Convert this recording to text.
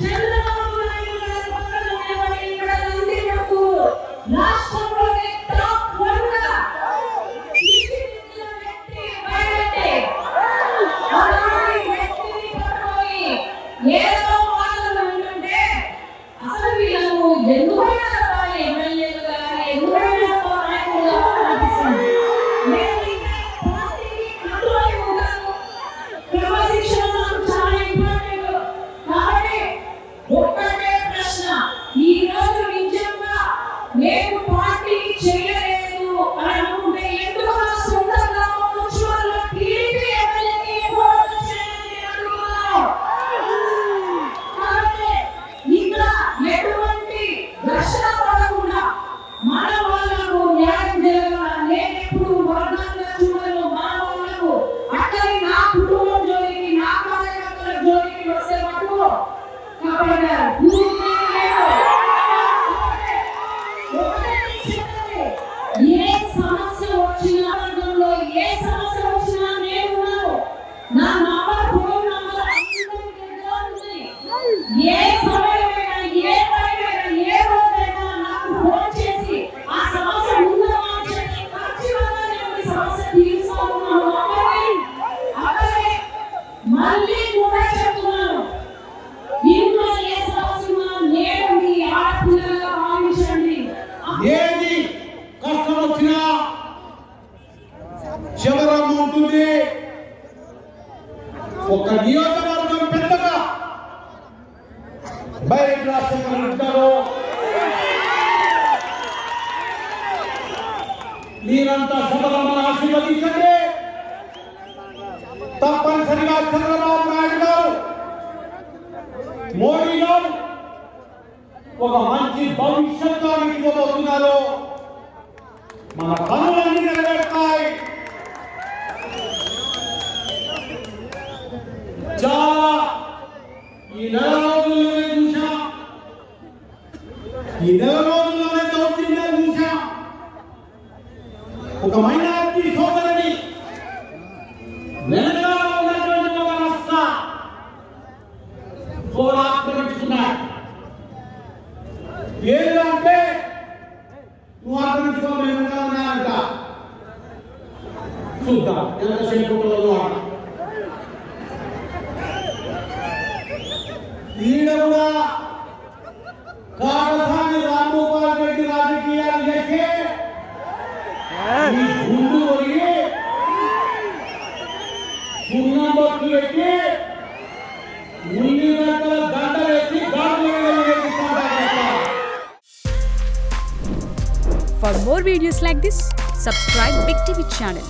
Kill Woo! చివరము ఉంటుంది. ఒక నియోజకవర్గం పెద్దగా. బయట రాష్ట్రంలో ఉంటారు. మీరంతా శివరామను ఆశీర్వదించండి. తప్పనిసరిగా చంద్రబాబు నాయుడు గారు మోడీ గారు ఒక మంచి భవిష్యత్తు ఇవ్వబోతున్నారు మన ఈ రోజుల్లోనే చూసాం ఈ రోజుల్లోనే దౌర్జన్యాలు చూసాం ఒక మైనార్టీ సోదరుని వెనకాల ఉన్నటువంటి ఒక రాష్ట్ర పోరాటం ఏంటంటే నువ్వు ఆక్రమించుకో మేము చూద్దాం. ఎంతసేపు ఉంటుందో ఆడ ఈయన కూడా కారసాని రామ్మోహన్ రెడ్డి రాజకీయాలు చేసి ఈ గుండు ఒరిగి సున్నం బొట్లు పెట్టి ఉల్లి గంటల దండ వేసి గాజులు వేపిస్తాడు For more videos like this, subscribe Big TV channel